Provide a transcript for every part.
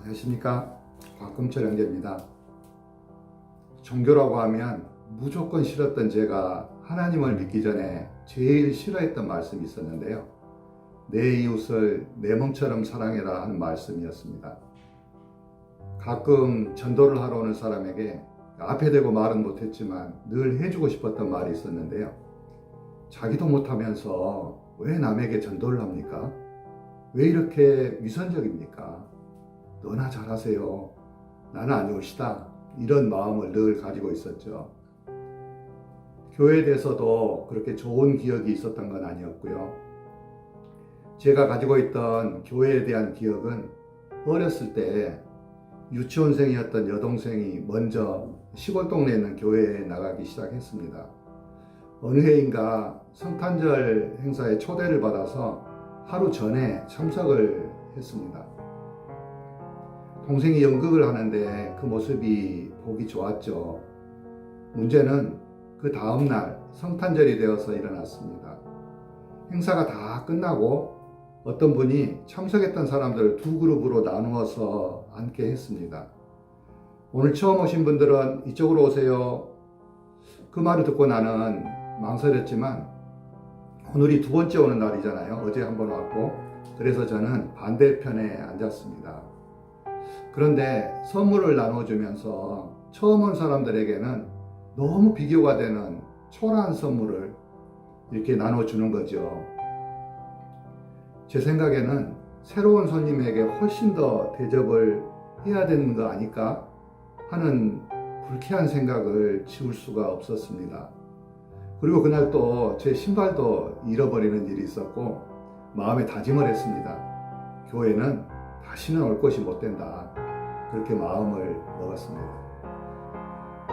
안녕하십니까 곽금철 형제입니다. 종교라고 하면 무조건 싫었던 제가 하나님을 믿기 전에 제일 싫어했던 말씀이 있었는데요. 내 이웃을 내 몸처럼 사랑해라 하는 말씀이었습니다. 가끔 전도를 하러 오는 사람에게 앞에 대고 말은 못했지만 늘 해주고 싶었던 말이 있었는데요. 자기도 못하면서 왜 남에게 전도를 합니까? 왜 이렇게 위선적입니까? 너나 잘하세요. 나는 아니오시다. 이런 마음을 늘 가지고 있었죠. 교회에 대해서도 그렇게 좋은 기억이 있었던 건 아니었고요. 제가 가지고 있던 교회에 대한 기억은 어렸을 때 유치원생이었던 여동생이 먼저 시골 동네에 있는 교회에 나가기 시작했습니다. 어느 해인가 성탄절 행사에 초대를 받아서 하루 전에 참석을 했습니다. 동생이 연극을 하는데 그 모습이 보기 좋았죠. 문제는 그 다음날 성탄절이 되어서 일어났습니다. 행사가 다 끝나고 어떤 분이 참석했던 사람들을 두 그룹으로 나누어서 앉게 했습니다. 오늘 처음 오신 분들은 이쪽으로 오세요. 그 말을 듣고 나는 망설였지만 오늘이 두 번째 오는 날이잖아요. 어제 한 번 왔고 그래서 저는 반대편에 앉았습니다. 그런데 선물을 나눠주면서 처음 온 사람들에게는 너무 비교가 되는 초라한 선물을 이렇게 나눠주는 거죠. 제 생각에는 새로운 손님에게 훨씬 더 대접을 해야 되는 거 아닐까 하는 불쾌한 생각을 지울 수가 없었습니다. 그리고 그날 또 제 신발도 잃어버리는 일이 있었고 마음에 다짐을 했습니다. 교회는 다시는 올 것이 못 된다. 그렇게 마음을 먹었습니다.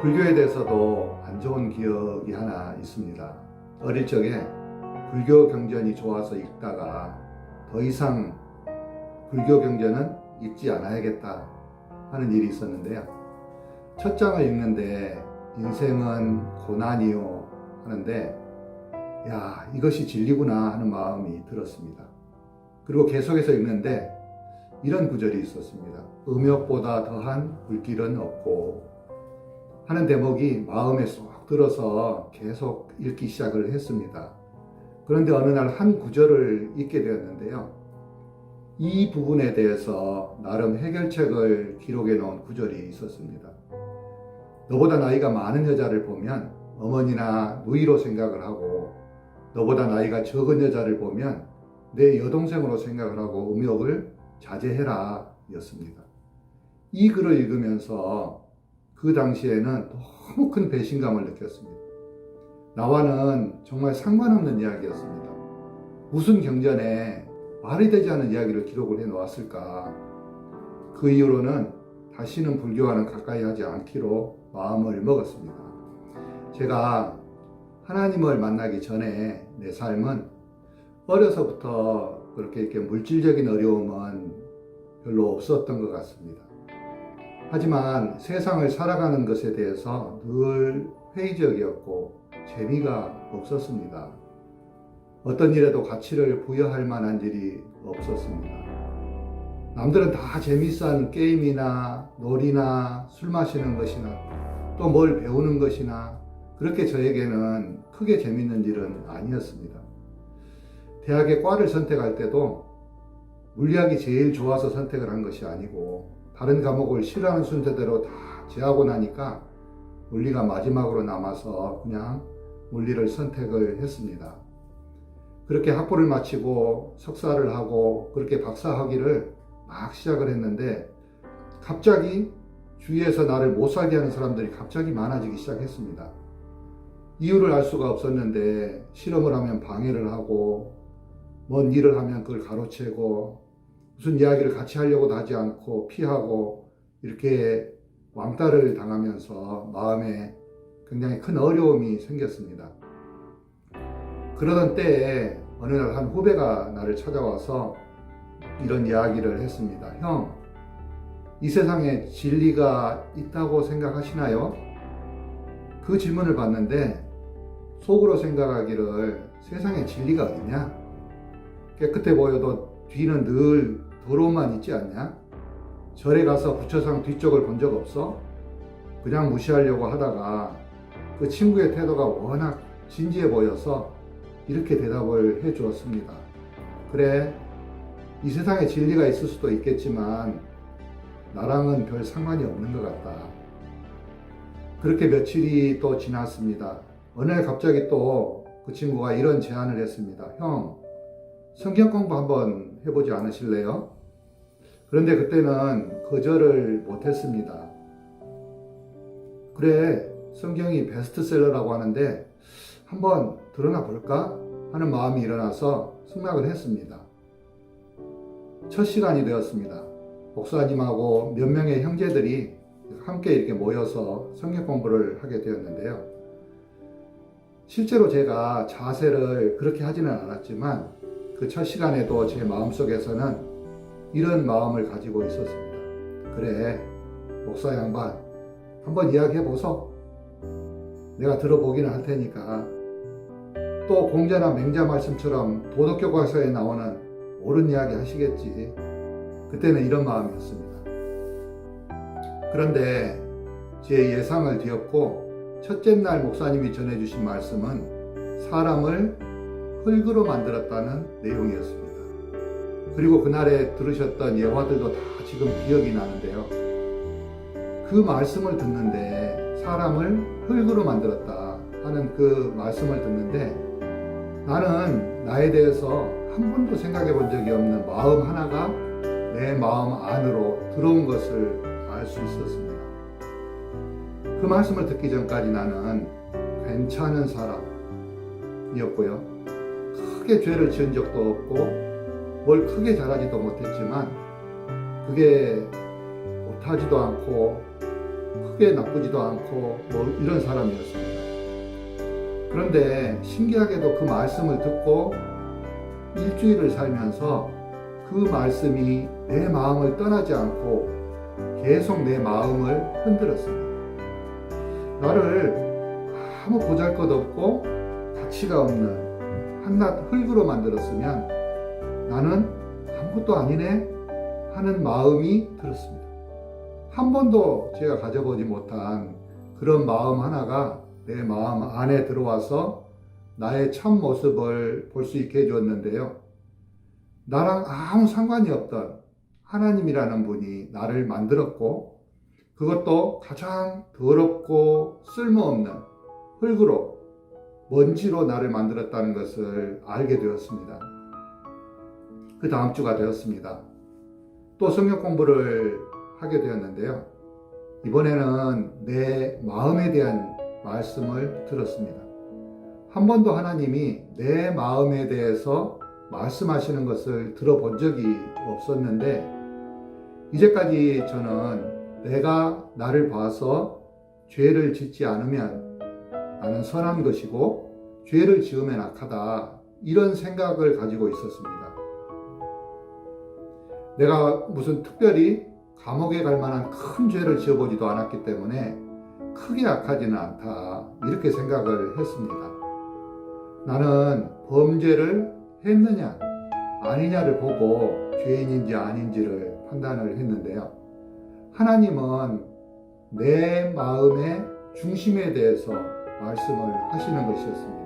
불교에 대해서도 안 좋은 기억이 하나 있습니다. 어릴 적에 불교 경전이 좋아서 읽다가 더 이상 불교 경전은 읽지 않아야겠다 하는 일이 있었는데요. 첫 장을 읽는데 인생은 고난이요 하는데 야 이것이 진리구나 하는 마음이 들었습니다. 그리고 계속해서 읽는데 이런 구절이 있었습니다. 음욕보다 더한 불길은 없고 하는 대목이 마음에 쏙 들어서 계속 읽기 시작을 했습니다. 그런데 어느 날 한 구절을 읽게 되었는데요. 이 부분에 대해서 나름 해결책을 기록해 놓은 구절이 있었습니다. 너보다 나이가 많은 여자를 보면 어머니나 누이로 생각을 하고 너보다 나이가 적은 여자를 보면 내 여동생으로 생각을 하고 음욕을 자제해라 였습니다. 이 글을 읽으면서 그 당시에는 너무 큰 배신감을 느꼈습니다. 나와는 정말 상관없는 이야기였습니다. 무슨 경전에 말이 되지 않은 이야기를 기록을 해 놓았을까? 그 이후로는 다시는 불교와는 가까이 하지 않기로 마음을 먹었습니다. 제가 하나님을 만나기 전에 내 삶은 어려서부터 그렇게 이렇게 물질적인 어려움은 별로 없었던 것 같습니다. 하지만 세상을 살아가는 것에 대해서 늘 회의적이었고 재미가 없었습니다. 어떤 일에도 가치를 부여할 만한 일이 없었습니다. 남들은 다 재미있어하는 게임이나 놀이나 술 마시는 것이나 또 뭘 배우는 것이나 그렇게 저에게는 크게 재밌는 일은 아니었습니다. 대학의 과를 선택할 때도 물리학이 제일 좋아서 선택을 한 것이 아니고 다른 과목을 싫어하는 순서대로 다 제하고 나니까 물리가 마지막으로 남아서 그냥 물리를 선택을 했습니다. 그렇게 학부를 마치고 석사를 하고 그렇게 박사 학위를 막 시작을 했는데 갑자기 주위에서 나를 못 살게 하는 사람들이 갑자기 많아지기 시작했습니다. 이유를 알 수가 없었는데 실험을 하면 방해를 하고 뭔 일을 하면 그걸 가로채고 무슨 이야기를 같이 하려고도 하지 않고 피하고 이렇게 왕따를 당하면서 마음에 굉장히 큰 어려움이 생겼습니다. 그러던 때에 어느 날 한 후배가 나를 찾아와서 이런 이야기를 했습니다. 형, 이 세상에 진리가 있다고 생각하시나요? 그 질문을 받는데 속으로 생각하기를 세상에 진리가 어디냐? 깨끗해 보여도 뒤는 늘 더러움만 있지 않냐? 절에 가서 부처상 뒤쪽을 본 적 없어? 그냥 무시하려고 하다가 그 친구의 태도가 워낙 진지해 보여서 이렇게 대답을 해 주었습니다. 그래, 이 세상에 진리가 있을 수도 있겠지만 나랑은 별 상관이 없는 것 같다. 그렇게 며칠이 또 지났습니다. 어느 날 갑자기 또 그 친구가 이런 제안을 했습니다. 형, 성경 공부 한번 해보지 않으실래요? 그런데 그때는 거절을 못했습니다. 그래, 성경이 베스트셀러라고 하는데 한번 드러나 볼까? 하는 마음이 일어나서 승낙을 했습니다. 첫 시간이 되었습니다. 목사님하고 몇 명의 형제들이 함께 이렇게 모여서 성경 공부를 하게 되었는데요. 실제로 제가 자세를 그렇게 하지는 않았지만 그 첫 시간에도 제 마음속에서는 이런 마음을 가지고 있었습니다. 그래, 목사 양반, 한번 이야기해 보소. 내가 들어보기는 할 테니까. 또 공자나 맹자 말씀처럼 도덕교과서에 나오는 옳은 이야기 하시겠지. 그때는 이런 마음이었습니다. 그런데 제 예상을 뒤엎고 첫째 날 목사님이 전해주신 말씀은 사람을 흙으로 만들었다는 내용이었습니다. 그리고 그날에 들으셨던 예화들도 다 지금 기억이 나는데요. 그 말씀을 듣는데 사람을 흙으로 만들었다 하는 그 말씀을 듣는데 나는 나에 대해서 한 번도 생각해 본 적이 없는 마음 하나가 내 마음 안으로 들어온 것을 알 수 있었습니다. 그 말씀을 듣기 전까지 나는 괜찮은 사람이었고요. 크게 죄를 지은 적도 없고 뭘 크게 잘하지도 못했지만 그게 못하지도 않고 크게 나쁘지도 않고 뭐 이런 사람이었습니다. 그런데 신기하게도 그 말씀을 듣고 일주일을 살면서 그 말씀이 내 마음을 떠나지 않고 계속 내 마음을 흔들었습니다. 나를 아무 보잘 것 없고 가치가 없는 한낱 흙으로 만들었으면 나는 아무것도 아니네 하는 마음이 들었습니다. 한 번도 제가 가져보지 못한 그런 마음 하나가 내 마음 안에 들어와서 나의 참 모습을 볼 수 있게 해주었는데요. 나랑 아무 상관이 없던 하나님이라는 분이 나를 만들었고, 그것도 가장 더럽고 쓸모없는 흙으로, 먼지로 나를 만들었다는 것을 알게 되었습니다. 그 다음 주가 되었습니다. 또 성경 공부를 하게 되었는데요. 이번에는 내 마음에 대한 말씀을 들었습니다. 한 번도 하나님이 내 마음에 대해서 말씀하시는 것을 들어본 적이 없었는데, 이제까지 저는 내가 나를 봐서 죄를 짓지 않으면 나는 선한 것이고, 죄를 지으면 악하다. 이런 생각을 가지고 있었습니다. 내가 무슨 특별히 감옥에 갈 만한 큰 죄를 지어보지도 않았기 때문에 크게 악하지는 않다. 이렇게 생각을 했습니다. 나는 범죄를 했느냐, 아니냐를 보고 죄인인지 아닌지를 판단을 했는데요. 하나님은 내 마음의 중심에 대해서 말씀을 하시는 것이었습니다.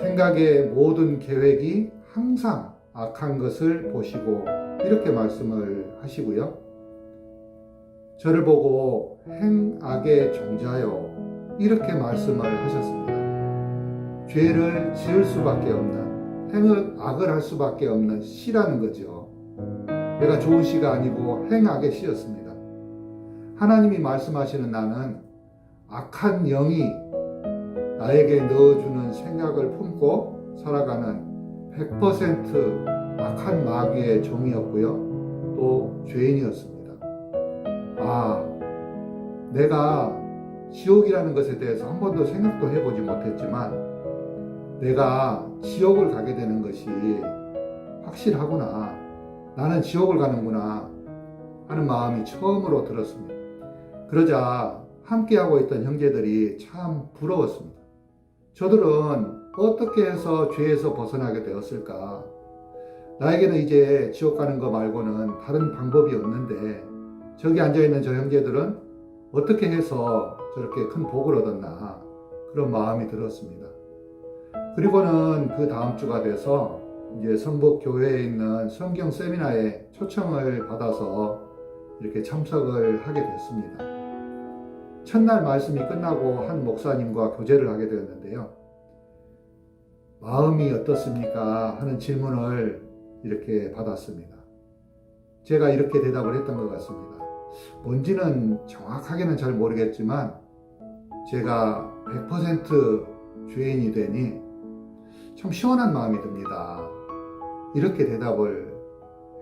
생각의 모든 계획이 항상 악한 것을 보시고 이렇게 말씀을 하시고요. 저를 보고 행악의 종자요 이렇게 말씀을 하셨습니다. 죄를 지을 수밖에 없는 행을 악을 할 수밖에 없는 씨라는 거죠. 내가 좋은 씨가 아니고 행악의 씨였습니다. 하나님이 말씀하시는 나는 악한 영이 나에게 넣어주는 생각을 품고 살아가는 100% 악한 마귀의 종이었고요. 또 죄인이었습니다. 아, 내가 지옥이라는 것에 대해서 한 번도 생각도 해보지 못했지만 내가 지옥을 가게 되는 것이 확실하구나. 나는 지옥을 가는구나. 하는 마음이 처음으로 들었습니다. 그러자 함께하고 있던 형제들이 참 부러웠습니다. 저들은 어떻게 해서 죄에서 벗어나게 되었을까? 나에게는 이제 지옥 가는 거 말고는 다른 방법이 없는데 저기 앉아 있는 저 형제들은 어떻게 해서 저렇게 큰 복을 얻었나 그런 마음이 들었습니다. 그리고는 그 다음 주가 돼서 이제 성북 교회에 있는 성경 세미나에 초청을 받아서 이렇게 참석을 하게 됐습니다. 첫날 말씀이 끝나고 한 목사님과 교제를 하게 되었는데요. 마음이 어떻습니까? 하는 질문을 이렇게 받았습니다. 제가 이렇게 대답을 했던 것 같습니다. 뭔지는 정확하게는 잘 모르겠지만 제가 100% 죄인이 되니 참 시원한 마음이 듭니다. 이렇게 대답을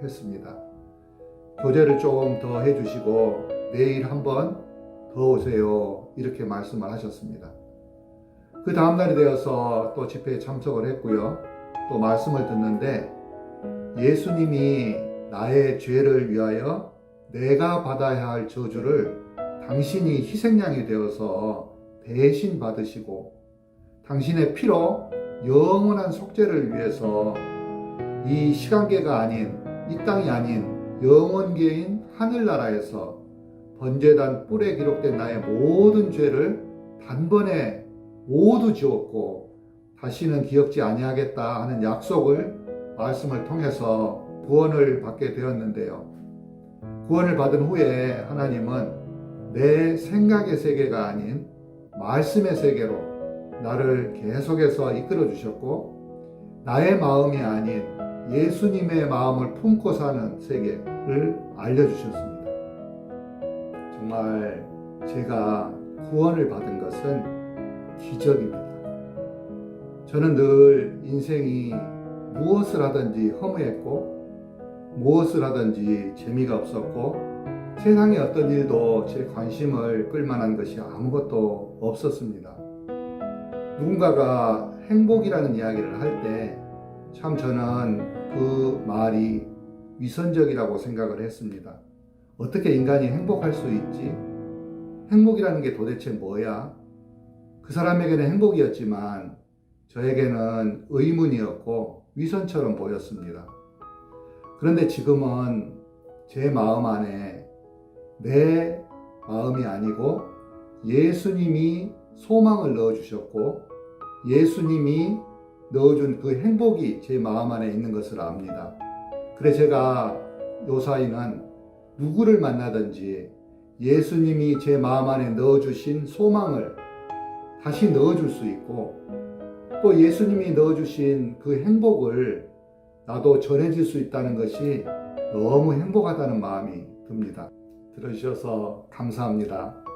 했습니다. 교제를 조금 더 해주시고 내일 한번 더 오세요. 이렇게 말씀을 하셨습니다. 그 다음날이 되어서 또 집회에 참석을 했고요. 또 말씀을 듣는데 예수님이 나의 죄를 위하여 내가 받아야 할 저주를 당신이 희생양이 되어서 대신 받으시고 당신의 피로 영원한 속죄를 위해서 이 시간계가 아닌 이 땅이 아닌 영원계인 하늘나라에서 번제단 뿔에 기록된 나의 모든 죄를 단번에 모두 지웠고 다시는 기억지 아니하겠다 하는 약속을 말씀을 통해서 구원을 받게 되었는데요. 구원을 받은 후에 하나님은 내 생각의 세계가 아닌 말씀의 세계로 나를 계속해서 이끌어 주셨고 나의 마음이 아닌 예수님의 마음을 품고 사는 세계를 알려주셨습니다. 정말 제가 구원을 받은 것은 기적입니다. 저는 늘 인생이 무엇을 하든지 허무했고, 무엇을 하든지 재미가 없었고, 세상의 어떤 일도 제 관심을 끌만한 것이 아무것도 없었습니다. 누군가가 행복이라는 이야기를 할 때 참 저는 그 말이 위선적이라고 생각을 했습니다. 어떻게 인간이 행복할 수 있지? 행복이라는 게 도대체 뭐야? 그 사람에게는 행복이었지만 저에게는 의문이었고 위선처럼 보였습니다. 그런데 지금은 제 마음 안에 내 마음이 아니고 예수님이 소망을 넣어주셨고 예수님이 넣어준 그 행복이 제 마음 안에 있는 것을 압니다. 그래 제가 요사이는 누구를 만나든지 예수님이 제 마음 안에 넣어주신 소망을 다시 넣어줄 수 있고 또 예수님이 넣어주신 그 행복을 나도 전해질 수 있다는 것이 너무 행복하다는 마음이 듭니다. 들어주셔서 감사합니다.